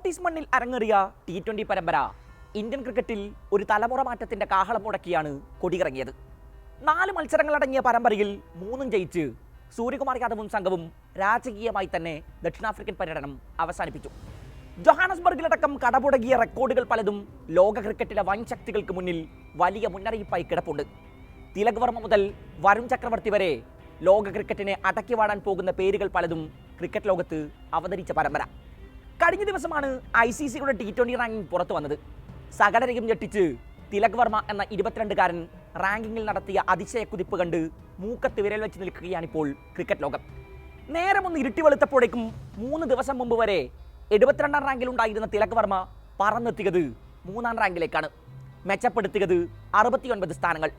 Proteas മണ്ണിൽ അരങ്ങേറിയ T twenty പരമ്പര ഇന്ത്യൻ ക്രിക്കറ്റിൽ ഒരു തലമുറ മാറ്റത്തിന്റെ കാഹളം മുടക്കിയാണ് കൊടിയിറങ്ങിയത്. നാല് മത്സരങ്ങളടങ്ങിയ പരമ്പരയിൽ മൂന്നും ജയിച്ച് സൂര്യകുമാർ യാദവും സംഘവും രാജകീയമായി തന്നെ ദക്ഷിണാഫ്രിക്കൻ പര്യടനം അവസാനിപ്പിച്ചു. ജൊഹാനസ്ബർഗിലടക്കം കടപുടകിയ റെക്കോർഡുകൾ പലതും ലോക ക്രിക്കറ്റിലെ വൻ ശക്തികൾക്ക് മുന്നിൽ വലിയ മുന്നറിയിപ്പായി കിടപ്പുണ്ട്. തിലക് വർമ്മ മുതൽ വരുൺ ചക്രവർത്തി വരെ ലോക ക്രിക്കറ്റിനെ അടക്കി വാടാൻ പോകുന്ന പേരുകൾ പലതും ക്രിക്കറ്റ് ലോകത്ത് അവതരിച്ച പരമ്പര. കഴിഞ്ഞ ദിവസമാണ് ഐ സി സിയുടെ ടി ട്വന്റി റാങ്കിംഗ് പുറത്തു വന്നത്. സകലരെയും ഞെട്ടിച്ച് തിലക് വർമ്മ എന്ന ഇരുപത്തിരണ്ടുകാരൻ റാങ്കിങ്ങിൽ നടത്തിയ അതിശയ കുതിപ്പ് കണ്ട് മൂക്കത്ത് വിരൽ വെച്ച് നിൽക്കുകയാണിപ്പോൾ ക്രിക്കറ്റ് ലോകം. നേരം ഒന്ന് ഇരുട്ടി വെളുത്തപ്പോഴേക്കും മൂന്ന് ദിവസം മുമ്പ് വരെ എഴുപത്തിരണ്ടാം റാങ്കിലുണ്ടായിരുന്ന തിലക് വർമ്മ പറന്നെത്തിയത് മൂന്നാം റാങ്കിലേക്കാണ് മെച്ചപ്പെടുത്തിയത് അറുപത്തിയൊൻപത് സ്ഥാനങ്ങൾ.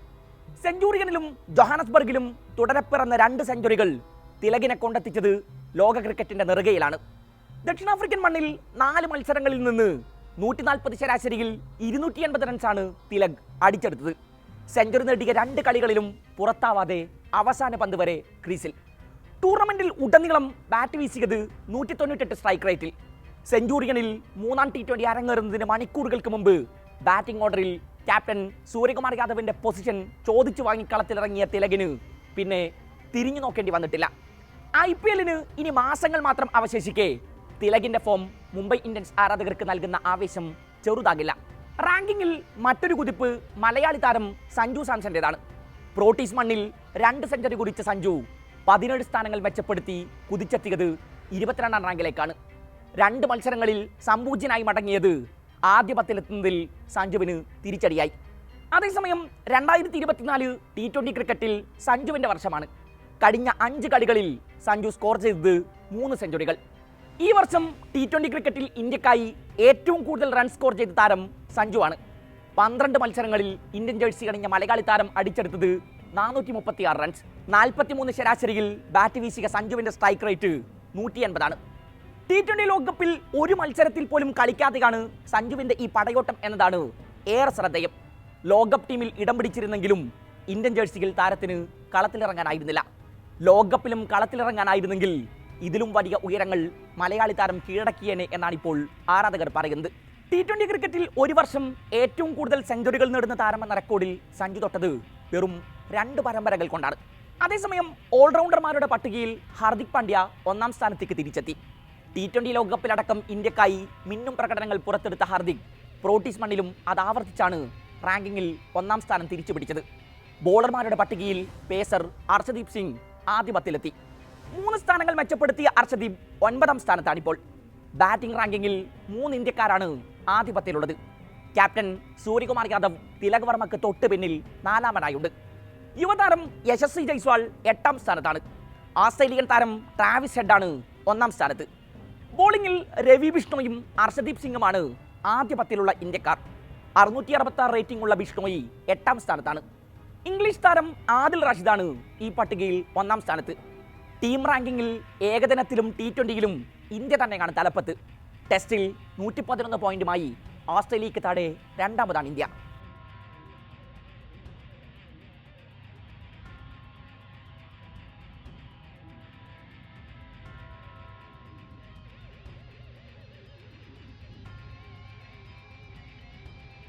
സെഞ്ചുറിയനിലും ജൊഹാനസ്ബർഗിലും തുടരെ പിറന്ന രണ്ട് സെഞ്ചുറികൾ തിലകിനെ കൊണ്ടെത്തിച്ചത് ലോക ക്രിക്കറ്റിന്റെ നെറുകയിലാണ്. ദക്ഷിണാഫ്രിക്കൻ മണ്ണിൽ നാല് മത്സരങ്ങളിൽ നിന്ന് നൂറ്റി നാൽപ്പത് ശരാശരിയിൽ ഇരുന്നൂറ്റി എൺപത് റൺസാണ് തിലക് അടിച്ചെടുത്തത്. സെഞ്ചുറി നേടിയ രണ്ട് കളികളിലും പുറത്താവാതെ അവസാന പന്ത് വരെ ക്രീസിൽ. ടൂർണമെന്റിൽ ഉടനീളം ബാറ്റ് വീശിയത് നൂറ്റി തൊണ്ണൂറ്റെട്ട് സ്ട്രൈക്ക് റേറ്റിൽ. സെഞ്ചുറിയനിൽ മൂന്നാം ടി ട്വന്റി അരങ്ങേറുന്നതിന് മണിക്കൂറുകൾക്ക് മുമ്പ് ബാറ്റിംഗ് ഓർഡറിൽ ക്യാപ്റ്റൻ സൂര്യകുമാർ യാദവിന്റെ പൊസിഷൻ ചോദിച്ചു വാങ്ങി കളത്തിലിറങ്ങിയ തിലകിന് പിന്നെ തിരിഞ്ഞു നോക്കേണ്ടി വന്നിട്ടില്ല. ഐ പി എല്ലിന് ഇനി മാസങ്ങൾ മാത്രം അവശേഷിക്കെ തിലകിന്റെ ഫോം മുംബൈ ഇന്ത്യൻസ് ആരാധകർക്ക് നൽകുന്ന ആവേശം ചെറുതാകില്ല. റാങ്കിങ്ങിൽ മറ്റൊരു കുതിപ്പ് മലയാളി താരം സഞ്ജു സാംസന്റേതാണ്. പ്രോട്ടീസ് മണ്ണിൽ രണ്ട് സെഞ്ചുറി കുറിച്ച സഞ്ജു പതിനേഴ് സ്ഥാനങ്ങൾ മെച്ചപ്പെടുത്തി കുതിച്ചെത്തിയത് ഇരുപത്തിരണ്ടാം റാങ്കിലേക്കാണ് രണ്ട് മത്സരങ്ങളിൽ സമ്പൂജ്യനായി മടങ്ങിയത് ആദ്യ പത്തിലെത്തുന്നതിൽ സഞ്ജുവിന് തിരിച്ചടിയായി. അതേസമയം രണ്ടായിരത്തി ഇരുപത്തിനാല് ടി ട്വന്റി ക്രിക്കറ്റിൽ സഞ്ജുവിന്റെ വർഷമാണ്. കഴിഞ്ഞ അഞ്ച് കളികളിൽ സഞ്ജു സ്കോർ ചെയ്തത് മൂന്ന് സെഞ്ചുറികൾ ഈ വർഷം ടി ട്വന്റി ക്രിക്കറ്റിൽ ഇന്ത്യക്കായി ഏറ്റവും കൂടുതൽ റൺ സ്കോർ ചെയ്ത താരം സഞ്ജു ആണ് പന്ത്രണ്ട് മത്സരങ്ങളിൽ ഇന്ത്യൻ ജേഴ്സി അണിഞ്ഞ മലയാളി താരം അടിച്ചെടുത്തത് നാനൂറ്റി മുപ്പത്തി ആറ് റൺസ് നാൽപ്പത്തിമൂന്ന് ശരാശരിയിൽ ബാറ്റ് വീശിക സഞ്ജുവിന്റെ സ്ട്രൈക്ക് റേറ്റ് നൂറ്റി എൺപതാണ് ടി ട്വന്റി ലോകകപ്പിൽ ഒരു മത്സരത്തിൽ പോലും കളിക്കാതെയാണ് സഞ്ജുവിന്റെ ഈ പടയോട്ടം എന്നതാണ് ഏറെ ശ്രദ്ധേയം. ലോകകപ്പ് ടീമിൽ ഇടം പിടിച്ചിരുന്നെങ്കിലും ഇന്ത്യൻ ജേഴ്സിയിൽ താരത്തിന് കളത്തിലിറങ്ങാനായിരുന്നില്ല. ലോകകപ്പിലും കളത്തിലിറങ്ങാനായിരുന്നെങ്കിൽ ഇതിലും വലിയ ഉയരങ്ങൾ മലയാളി താരം കീഴടക്കിയേനെ എന്നാണ് ഇപ്പോൾ ആരാധകർ പറയുന്നത്. ടി ട്വന്റി ക്രിക്കറ്റിൽ ഒരു വർഷം ഏറ്റവും കൂടുതൽ സെഞ്ചുറികൾ നേടുന്ന താരമെന്ന റെക്കോർഡിൽ സഞ്ജു തൊട്ടത് വെറും രണ്ട് പരമ്പരകൾ കൊണ്ടാണ്. അതേസമയം ഓൾറൗണ്ടർമാരുടെ പട്ടികയിൽ ഹാർദിക് പാണ്ഡ്യ ഒന്നാം സ്ഥാനത്തേക്ക് തിരിച്ചെത്തി. ടി ട്വന്റി ലോകകപ്പിലടക്കം ഇന്ത്യക്കായി മിന്നും പ്രകടനങ്ങൾ പുറത്തെടുത്ത ഹാർദിക് പ്രോട്ടീസ് മണ്ണിലും അത് ആവർത്തിച്ചാണ് റാങ്കിങ്ങിൽ ഒന്നാം സ്ഥാനം തിരിച്ചു പിടിച്ചത് ബോളർമാരുടെ പട്ടികയിൽ പേസർ അർഷദീപ് സിംഗ് ആദ്യ പത്തിലെത്തി മൂന്ന് സ്ഥാനങ്ങൾ മെച്ചപ്പെടുത്തിയ അർഷദീപ് ഒൻപതാം സ്ഥാനത്താണിപ്പോൾ. ബാറ്റിംഗ് റാങ്കിങ്ങിൽ മൂന്ന് ഇന്ത്യക്കാരാണ് ആധിപത്യത്തിലുള്ളത്. ക്യാപ്റ്റൻ സൂര്യകുമാർ യാദവ് തിലക് വർമ്മക്ക് തൊട്ട് പിന്നിൽ നാലാമനായുണ്ട്. യുവതാരം യശസ്വി ജയ്സ്വാൾ എട്ടാം സ്ഥാനത്താണ്. ആസ്ട്രേലിയൻ താരം ട്രാവിസ് ഹെഡാണ് ഒന്നാം സ്ഥാനത്ത്. ബോളിംഗിൽ രവി ബിഷ്ണോയും അർഷദീപ് സിംഗുമാണ് ആധിപത്യത്തിലുള്ള ഇന്ത്യക്കാർ. അറുന്നൂറ്റി അറുപത്തി ആറ് റേറ്റിംഗ് ഉള്ള ബിഷ്ണോയി എട്ടാം സ്ഥാനത്താണ്. ഇംഗ്ലീഷ് താരം ആദിൽ റാഷിദാണ് ഈ പട്ടികയിൽ ഒന്നാം സ്ഥാനത്ത്. ടീം റാങ്കിങ്ങിൽ ഏകദിനത്തിലും ടി ട്വന്റിയിലും ഇന്ത്യ തന്നെയാണ് തലപ്പത്ത്. ടെസ്റ്റിൽ നൂറ്റി പതിനൊന്ന് പോയിന്റുമായി ഓസ്ട്രേലിയക്ക് താഴെ രണ്ടാമതാണ് ഇന്ത്യ.